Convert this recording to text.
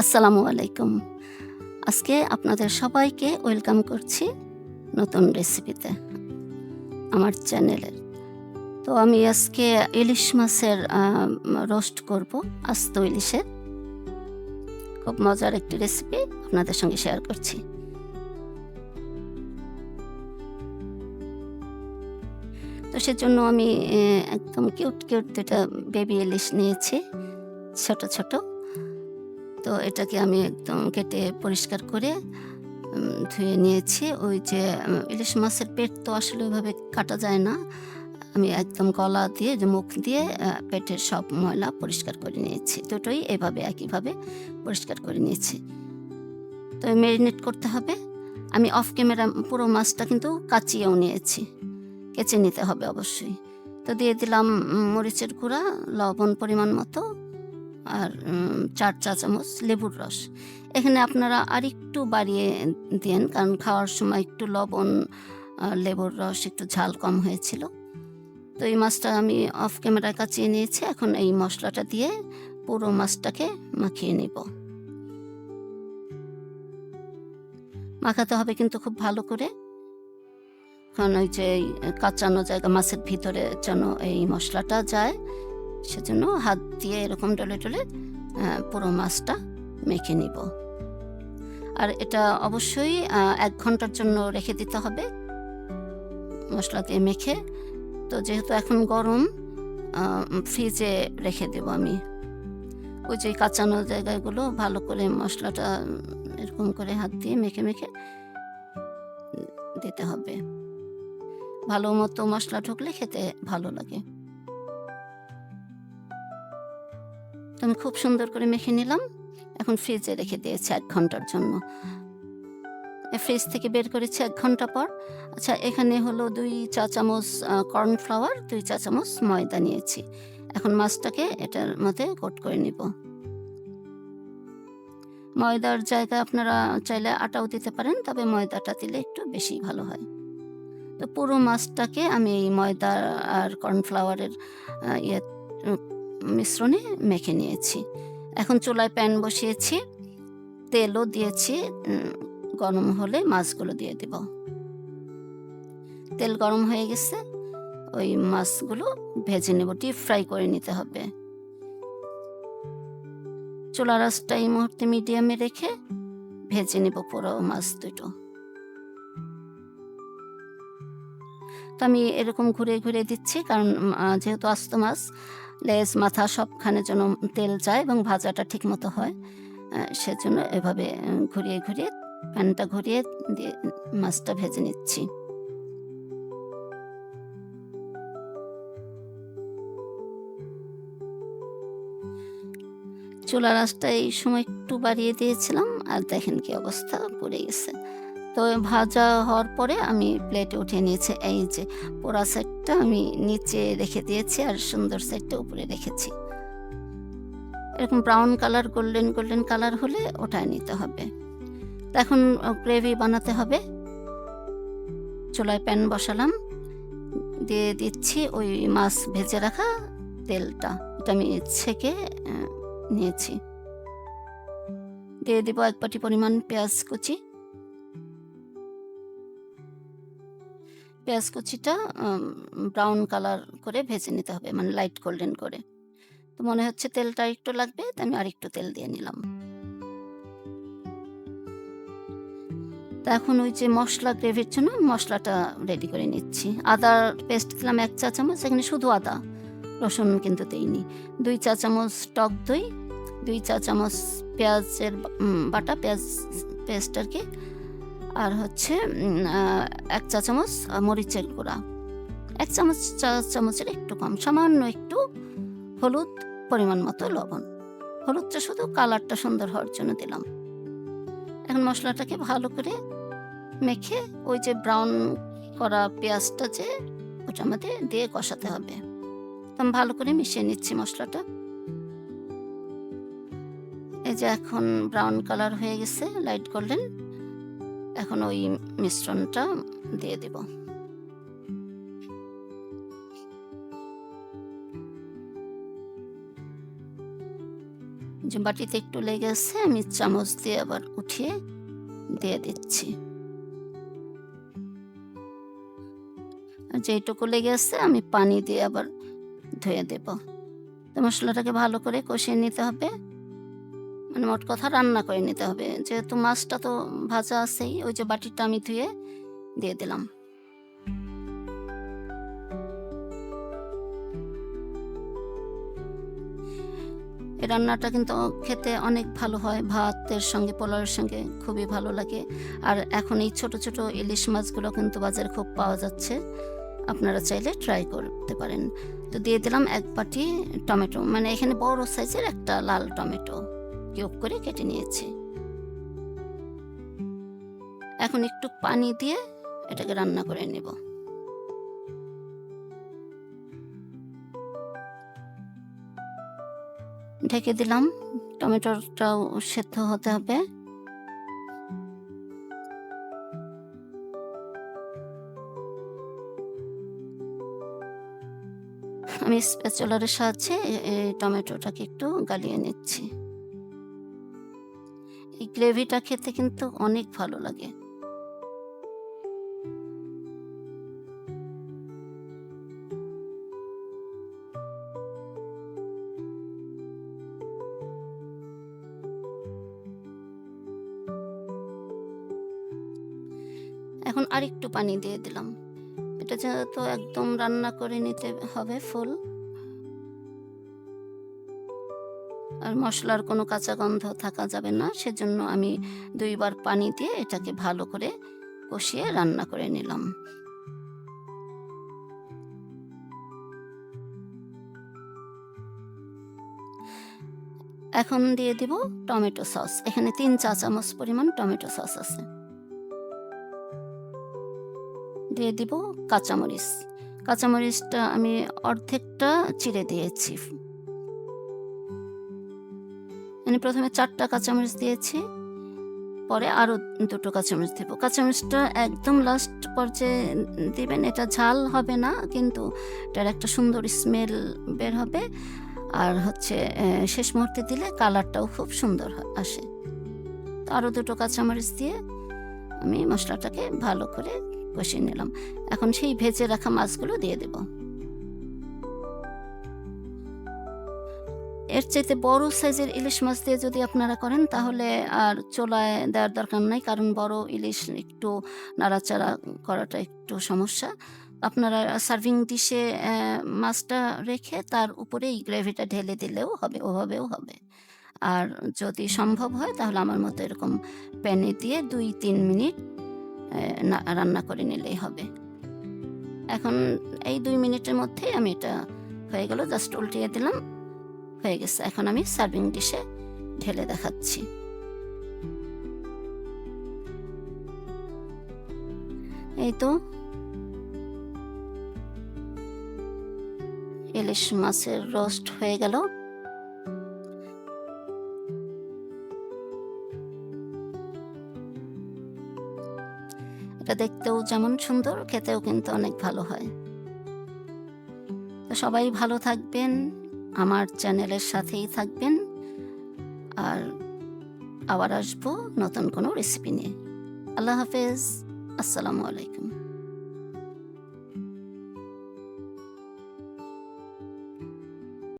আসসালামু আলাইকুম। আজকে আপনাদের সবাইকে ওয়েলকাম করছি নতুন রেসিপিতে, আমার চ্যানেলের। তো আমি আজকে ইলিশ মাছের রোস্ট করব, আস্ত ইলিশের। খুব মজার একটি রেসিপি আপনাদের সঙ্গে শেয়ার করছি। তো সেজন্য আমি একদম কিউট কিউট দুটা বেবি ইলিশ নিয়েছি, ছোট ছোট। তো এটাকে আমি একদম কেটে পরিষ্কার করে ধুয়ে নিয়েছি। ওই যে ইলিশ মাছের পেট তো আসলে ওইভাবে কাটা যায় না। আমি একদম গলা দিয়ে, যে মুখ দিয়ে পেটের সব ময়লা পরিষ্কার করে নিয়েছি। দুটোই এভাবে, একইভাবে পরিষ্কার করে নিয়েছি। তো ম্যারিনেট করতে হবে। আমি অফ ক্যামেরা পুরো মাছটা কিন্তু কাচিয়েও নিয়েছি। কেচে নিতে হবে অবশ্যই। তো দিয়ে দিলাম মরিচের গুঁড়া, লবণ পরিমাণ মতো। আর চার চা চামচ লেবুর রস। এখানে আপনারা আরেকটু বাড়িয়ে দেন কারণ খাওয়ার সময় একটু লবণ লেবুর রস একটু ঝাল কম হয়েছিল। তো এই মাছটা আমি অফ ক্যামেরায় কাচিয়ে নিয়েছি এখন এই মশলাটা দিয়ে পুরো মাছটাকে মাখিয়ে নিব। মাখাতে হবে কিন্তু খুব ভালো করে, কারণ ওই যে কাঁচানো জায়গা, মাছের ভিতরে যেন এই মশলাটা যায়। সেজন্য হাত দিয়ে এরকম ডলে আহ, পুরো মাছটা মেখে নিব। আর এটা অবশ্যই এক ঘণ্টার জন্য রেখে দিতে হবে মশলা দিয়ে মেখে। তো যেহেতু এখন গরম ফ্রিজে রেখে দেব আমি। ওই যে কাঁচানো জায়গাগুলো ভালো করে মশলাটা এরকম করে হাত দিয়ে মেখে মেখে দিতে হবে। ভালো মতো মশলা ঢুকলে খেতে ভালো লাগে। তো আমি খুব সুন্দর করে মেখে নিলাম। এখন ফ্রিজে রেখে দিয়েছি এক ঘণ্টার জন্য। ফ্রিজ থেকে বের করেছি এক ঘণ্টা পর। আচ্ছা এখানে হলো দুই চা চামচ কর্নফ্লাওয়ার দুই চা চামচ ময়দা নিয়েছি। এখন মাছটাকে এটার মধ্যে কোট করে নিব। ময়দার জায়গায় আপনারা চাইলে আটাও দিতে পারেন, তবে ময়দাটা দিলে একটু বেশি ভালো হয়। তো পুরো মাছটাকে আমি এই ময়দা আর কর্নফ্লাওয়ারের ইয়ে মিশ্রণে মেখে নিয়েছি। এখন চুলায় প্যান বসিয়েছি, তেলও দিয়েছি গরম হলে মাছগুলো দিয়ে দেব। তেল গরম হয়ে গেছে, ওই মাছগুলো ভেজে নেব ডিপ ফ্রাই করে নিতে হবে। চুলার আঁচটা এই মুহূর্তে মিডিয়ামে রেখে ভেজে নেব পুরো মাছ দুটো। তো আমি এরকম ঘুরে ঘুরে দিচ্ছি, কারণ যেহেতু আস্ত মাছ লেজ মাথা সবখানে যেন তেল যায় এবং ভাজাটা ঠিক মতো হয় সেজন্য এভাবে ঘুরিয়ে ঘুরিয়ে প্যানটা ঘুরিয়ে দিয়ে মাছটা ভেজে নিচ্ছি। চুলার আঁচটা এই সময় একটু বাড়িয়ে দিয়েছিলাম, আর দেখেন কি অবস্থা, পড়ে গেছে। তো ভাজা হওয়ার পরে আমি প্লেটে উঠিয়ে নিয়েছি। এই যে পোড়া সাইডটা আমি নিচে রেখে দিয়েছি আর সুন্দর সাইডটা উপরে রেখেছি। এরকম brown colour golden golden colour হলে ওটায় নিতে হবে। তো এখন গ্রেভি বানাতে হবে। চুলায় প্যান বসালাম। দিয়ে দিচ্ছি ওই মাছ ভেজে রাখা তেলটা। এটা আমি ছেঁকে নিয়েছি। দিয়ে দিব এক বাটি পরিমাণ পেঁয়াজ কুচি। পেঁয়াজ কুচিটা ব্রাউন কালার করে ভেজে নিতে হবে মানে লাইট গোল্ডেন করে। তো মনে হচ্ছে তেলটা একটু লাগবে তাই আমি আরেকটু তেল দিয়ে নিলাম। তা এখন ওই যে মশলা গ্রেভির জন্য মশলাটা রেডি করে নিচ্ছি। আদার পেস্ট দিলাম এক চা চামচ, এখানে শুধু আদা, রসুন কিন্তু দেইনি। দুই চা চামচ টক দই, দুই চা চামচ পেঁয়াজের বাটা, পেঁয়াজ পেস্ট আর কি আর হচ্ছে এক চা চামচ মরিচের গুঁড়া। এক চামচ চা চামচের একটু কম, সামান্য একটু হলুদ পরিমাণ মতো লবণ। হলুদটা শুধু কালারটা সুন্দর হওয়ার জন্য দিলাম। এখন মশলাটাকে ভালো করে মেখে ওই যে ব্রাউন করা পেঁয়াজটা যে ওটার মধ্যে দিয়ে কষাতে হবে। আমি ভালো করে মিশিয়ে নিচ্ছি মশলাটা। এই যে এখন ব্রাউন কালার হয়ে গেছে, লাইট গোল্ডেন। এখন ওই মিশ্রণটা দিয়ে দেব। যে বাটিতে একটু লেগে আছে আমি চামচ দিয়ে আবার উঠিয়ে দিয়ে দিচ্ছি। যেটুকু লেগে আছে আমি পানি দিয়ে আবার ধুয়ে দেব। মশলাটাকে ভালো করে কষিয়ে নিতে হবে। মানে মোট কথা রান্না করে নিতে হবে। যেহেতু মাছটা তো ভাজা আছেই, ওই যে বাটিটা আমি ধুয়ে দিয়ে দিলাম। এই রান্নাটা কিন্তু খেতে অনেক ভালো হয়, ভাতের সঙ্গে, পোলাওয়ের সঙ্গে খুবই ভালো লাগে। আর এখন এই ছোট ছোট ইলিশ মাছগুলো কিন্তু বাজারে খুব পাওয়া যাচ্ছে। আপনারা চাইলে ট্রাই করতে পারেন। তো দিয়ে দিলাম এক বাটি টমেটো মানে এখানে বড় সাইজের একটা লাল টমেটো। কিউব করে কেটে নিয়েছি। এখন একটু পানি দিয়ে এটাকে রান্না করে নেব। ঢেকে দিলাম, টমেটোটাও সেদ্ধ হতে হবে। আমি স্প্যাচুলারের সাহায্যে এই টমেটোটাকে একটু গালিয়ে নিচ্ছি। এই গ্রেভিটা খেতে কিন্তু অনেক ভালো লাগে। এখন আরেকটু পানি দিয়ে দিলাম। এটা যেহেতু একদম রান্না করে নিতে হবে ফুল আর মশলার কোনো কাঁচা গন্ধ থাকা যাবে না। সেজন্য আমি দুইবার পানি দিয়ে এটাকে ভালো করে কষিয়ে রান্না করে নিলাম। এখন দিয়ে দিব টমেটো সস। এখানে তিন চা চামচ পরিমাণ টমেটো সস আছে। দিয়ে দিব কাঁচামরিচ। কাঁচামরিচটা আমি অর্ধেকটা চিড়ে দিয়েছি। মানে প্রথমে চারটা কাঁচামরিচ দিয়েছি, পরে আরও দুটো কাঁচামরিচ দেবো। কাঁচামরিচটা একদম লাস্ট পর্যায়ে দিবেন, এটা ঝাল হবে না, কিন্তু এটার একটা সুন্দর স্মেল বের হবে। আর হচ্ছে শেষ মুহূর্তে দিলে কালারটাও খুব সুন্দর আসে। তো আরও দুটো কাঁচামরিচ দিয়ে আমি মশলাটাকে ভালো করে কষিয়ে নিলাম। এখন সেই ভেজে রাখা মাছগুলো দিয়ে দেব। এর চাইতে বড় সাইজের ইলিশ মাছ দিয়ে যদি আপনারা করেন, তাহলে আর চোলায় দেওয়ার দরকার নাই, কারণ বড় ইলিশ একটু নাড়াচাড়া করাটা একটু সমস্যা। আপনারা সার্ভিং ডিশে মাছটা রেখে তার উপরে এই গ্রেভিটা ঢেলে দিলেও হবে, ওভাবেও হবে। আর যদি সম্ভব হয়, তাহলে আমার মতো এরকম প্যানে দিয়ে দুই, তিন মিনিট রান্না করে নিলেই হবে। এখন এই দুই মিনিটের মধ্যেই আমি এটা হয়ে গেল, জাস্ট উল্টিয়ে দিলাম। হয়ে গেছে। এখন আমি সার্ভিং ডিশে ঢেলে দেখাচ্ছি। এই তো। ইলিশ মাছের রোস্ট হয়ে গেল। এটা দেখতেও যেমন সুন্দর, খেতেও কিন্তু অনেক ভালো হয়। তো সবাই ভালো থাকবেন। আমার চ্যানেলের সাথেই থাকবেন। আর আবার আসব নতুন কোনো রেসিপি নিয়ে। আল্লাহ হাফেজ। আসসালামু আলাইকুম।